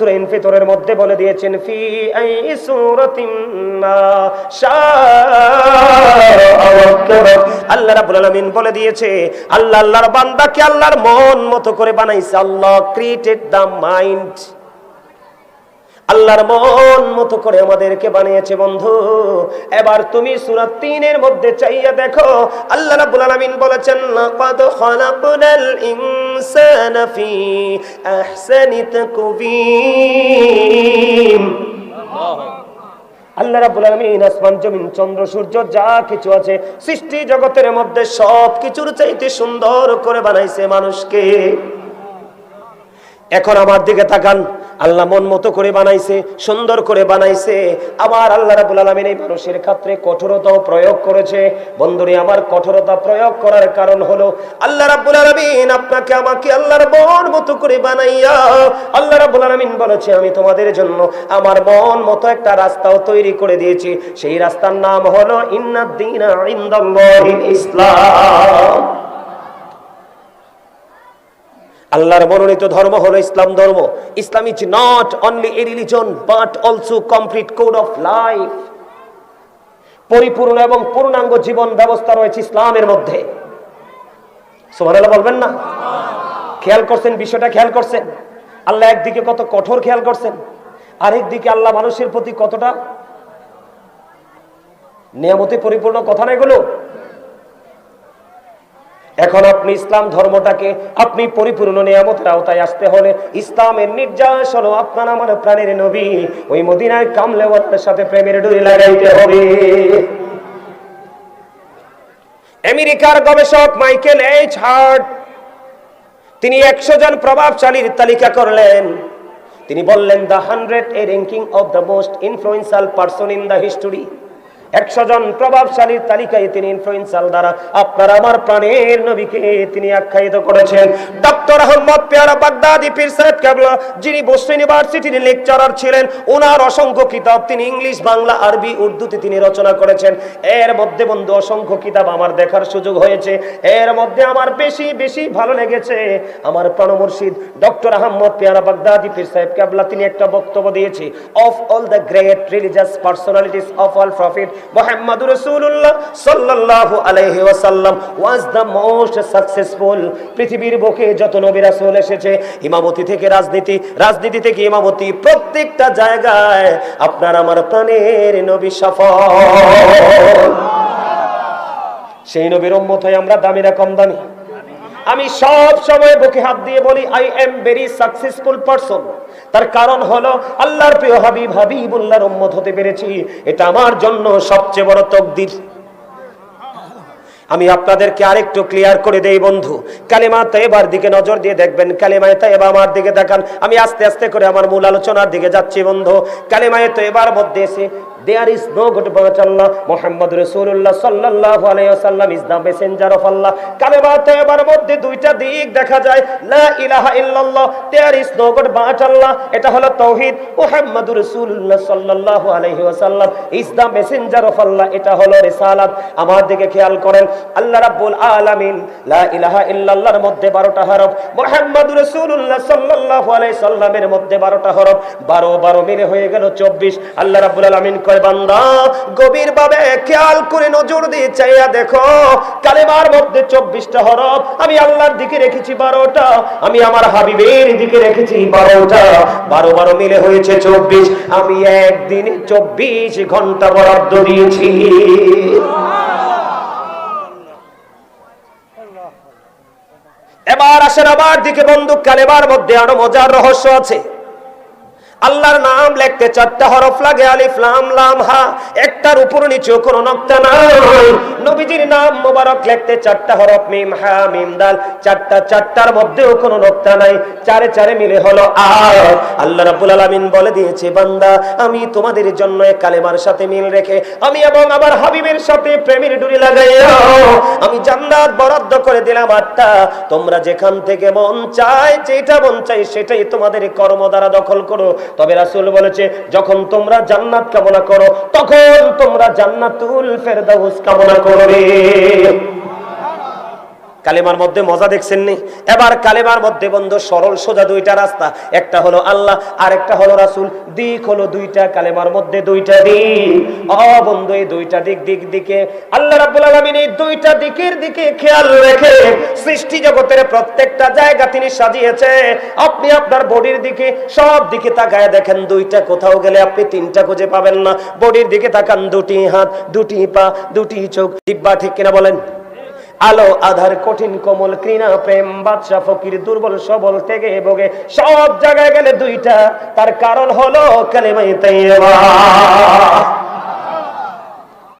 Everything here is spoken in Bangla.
সূরা ইনফিতরের মধ্যে বলে দিয়েছেন, ফি আই সূরাতিন মা আল্লাহ রাব্বুল আলামিন বলে দিয়েছে, আল্লাহ, আল্লাহর বান্দাকে আল্লাহর মন মতো করে বানাইছে। আল্লাহ ক্রিয়েটেড দা মাইন্ড আল্লাহর মন মতো করে আমাদেরকে বানিয়েছে বন্ধু। এবার তুমি সূরা তিনের মধ্যে চাইয়া দেখো, আল্লাহ রাব্বুল আলামিন বলেছেন, লাকাদ খালাকনাল ইনসানা ফি আহসানি তাকবীম আল্লাহ রাব্বুল আলামিন আসমান, জমিন, চন্দ্র, সূর্য, যা কিছু আছে সৃষ্টি জগতের মধ্যে সব কিছুর চাইতে সুন্দর করে বানাইছে মানুষকে। এখন আমার দিকে তাকান। আল্লাহ মন মতো করে বানাইছে, সুন্দর করে বানাইছে। আমার আল্লাহ রাবুল আলমিন এই মানুষের ক্ষেত্রে কঠোরতাও প্রয়োগ করেছে। বন্ধুরে, আমার কঠোরতা প্রয়োগ করার কারণ হলো, আল্লাহ রাবুল আলমিন আপনাকে আমাকে আল্লাহর মন মতো করে বানাইয়া, আল্লাহ রাবুল আলমিন বলেছে, আমি তোমাদের জন্য আমার মন মতো একটা রাস্তাও তৈরি করে দিয়েছি। সেই রাস্তার নাম হলো, ইন্নাদ্দিন ইসলাম। আল্লাহর মনোনীত ধর্ম হলো ইসলাম ধর্ম। Islam is not only a religion but also complete code of life পরিপূর্ণ এবং পূর্ণাঙ্গ জীবন ব্যবস্থা রয়েছে ইসলামের মধ্যে। সুবহানাল্লাহ বলবেন না? খেয়াল করছেন, বিষয়টা খেয়াল করছেন? আল্লাহ একদিকে কত কঠোর খেয়াল করছেন আরেক দিকে আল্লাহ মানুষের প্রতি কতটা নিয়ামতে পরিপূর্ণ কথা না এগুলো? এখন আপনি ইসলাম ধর্মটাকে আপনি পরিপূর্ণ নিয়ামতের আওতায় আসতে হলে ইসলামের নির্যাস হলো আপনার আমার প্রাণের নবী। ওই মদিনায় কামলেওয়াতের সাথে প্রেমের ডুরি লাগাইতে হবে। আমেরিকার গবেষক মাইকেল এইচ হার্ট, তিনি একশো জন প্রভাবশালীর তালিকা করলেন। তিনি বললেন, the hundred a ranking of the most influential person in the history. একশো জন প্রভাবশালীর তালিকায় তিনি ইনফ্লুয়েন্সাল দ্বারা আপনার আমার প্রাণের নবীকে তিনি আখ্যায়িত করেছেন। ডক্টর আহমদ পেয়ারা বাগদাদি, পীর সাহেব কেবলা যিনি বসু ইউনিভার্সিটির লেকচারার ছিলেন ওনার অসংখ্য কিতাব তিনি ইংলিশ, বাংলা, আরবি, উর্দুতে তিনি রচনা করেছেন। এর মধ্যে বন্ধু, অসংখ্য কিতাব আমার দেখার সুযোগ হয়েছে। এর মধ্যে আমার বেশি বেশি ভালো লেগেছে আমার প্রাণ মুর্শিদ ডক্টর আহমদ পেয়ারা বাগদাদি, পীর সাহেব কেবলা। তিনি একটা বক্তব্য দিয়েছে of all the great religious personalities of all prophet Muhammad রসুল্লাহ সাল্লাহ আলহি ওয়াসাল্লাম ওয়াজ দ্য মোস্ট সাকসেসফুল পৃথিবীর বুকে যত নবী রাসুল এসেছে, ইমামতি থেকে রাজনীতি রাজনীতি থেকে ইমামতি, প্রত্যেকটা জায়গায় আপনার আমার প্রাণের নবী সফল। সেই নবীর অম্মত আমরা দামি না কম দামি। আমি সব সময় বুকে হাত দিয়ে বলি I am very successful person তার কারণ হলো, আল্লাহর প্রিয় হাবিব হাবিবুল্লাহর উম্মত হতে পেরেছি। এটা আমার জন্য সবচেয়ে বড় তকদির। আমি আপনাদেরকে আরেকটু ক্লিয়ার করে দেই, বন্ধু। কালেমা তাইবার দিকে নজর দিয়ে দেখবেন। কালেমায় তাইবা আমার দিকে দেখান আমি আস্তে আস্তে করে আমার মূল আলোচনার দিকে যাচ্ছি, বন্ধু। কালেমায় তাইবার মধ্যে এসে there is no god but Allah Muhammad রাসূলুল্লাহ সাল্লাল্লাহু আলাইহি ওয়াসাল্লাম is the messenger of Allah কালেমা তাইবার মধ্যে দুইটা দিক দেখা যায়। লা ইলাহা ইল্লাল্লাহ there is no god but Allah এটা হলো তাওহীদ মুহাম্মদ রাসূলুল্লাহ সাল্লাল্লাহু আলাইহি ওয়াসাল্লাম is the messenger of Allah এটা হলো রিসালাত। আমার দিকে খেয়াল করেন। আল্লাহ রাব্বুল আলামিন, লা ইলাহা ইল্লাল্লাহর মধ্যে 12টা হরফ মুহাম্মদ রাসূলুল্লাহ সাল্লাল্লাহু আলাইহি সাল্লামের মধ্যে 12টা হরফ 12 12 মিলে হয়ে গেল 24 আল্লাহ রাব্বুল আলামিন কয় বান্দা গভীর ভাবে খেয়াল করে নজর দিয়ে চাইয়া দেখো, কালেমার মধ্যে 24টা হরফ, আমি আল্লাহর দিকে রেখেছি 12টা আমি আমার হাবিবের দিকে রেখেছি 12টা 12 12 মিলে হয়েছে 24 আমি একদিনে 24 ঘণ্টা বরাদ্দ দিয়েছি। এবার আসেন আমার দিকে বন্দুক কালেবার মধ্যে আরও মজার রহস্য আছে। আল্লাহর নাম লিখতে চারটা হরফ লাগে, আলিফ, লাম লাম, হা। একটার উপর নিচে কোনো নক্তা নাই। নবীজির নাম মোবারক লিখতে চারটা হরফ, মিম, হা, মিম, দাল। চারটা, চারটার মধ্যেও কোনো নক্তা নাই। চারে চারে মিলে হলো আর আল্লাহ রাব্বুল আলামিন বলে দিয়েছে, বান্দা, আমি তোমাদের জন্য এক কালেমার সাথে মিল রেখে, আমি এবং আমার হাবিবের সাথে প্রেমের ডুরি লাগাইয়া, আমি জান্নাত বরাদ্দ করে দিলাম আটটা। তোমরা যেখান থেকে মন চায় যেটা মন চাই সেটাই তোমাদের কর্ম দ্বারা দখল করো। তবে রাসূল বলেছে, যখন তোমরা জান্নাত কামনা করো, তখন তোমরা জান্নাতুল ফেরদাউস কামনা করবে। কালেমার মধ্যে মজা দেখছেন নি এবার কালেমার মধ্যে বন্ধু, সরল সোজা দুইটা রাস্তা। একটা হলো আল্লাহ আর একটা হলো রাসুল। দিক হলো দুইটা, কালেমার মধ্যে দুইটা দিক। দুইটা দিক দিক, দিকে। আল্লাহ দুইটা দিকের দিকে খেয়াল রেখে সৃষ্টি জগতের প্রত্যেকটা জায়গা তিনি সাজিয়েছে। আপনি আপনার বডির দিকে, সব দিকে তাকায় দেখেন, দুইটা কোথাও গেলে আপনি তিনটা খুঁজে পাবেন না। বডির দিকে তাকান, দুটি হাত, দুটি পা, দুটি চোখ দিব্যা ঠিক কিনা বলেন? আলো, আধার, কঠিন কোমল কৃণা প্রেম, বাদশা, ফকির, দুর্বল, সবল থেকে ভোগে, সব জায়গায় গেলে দুইটা। তার কারণ হলো কালেমাই তাইয়্যিবা।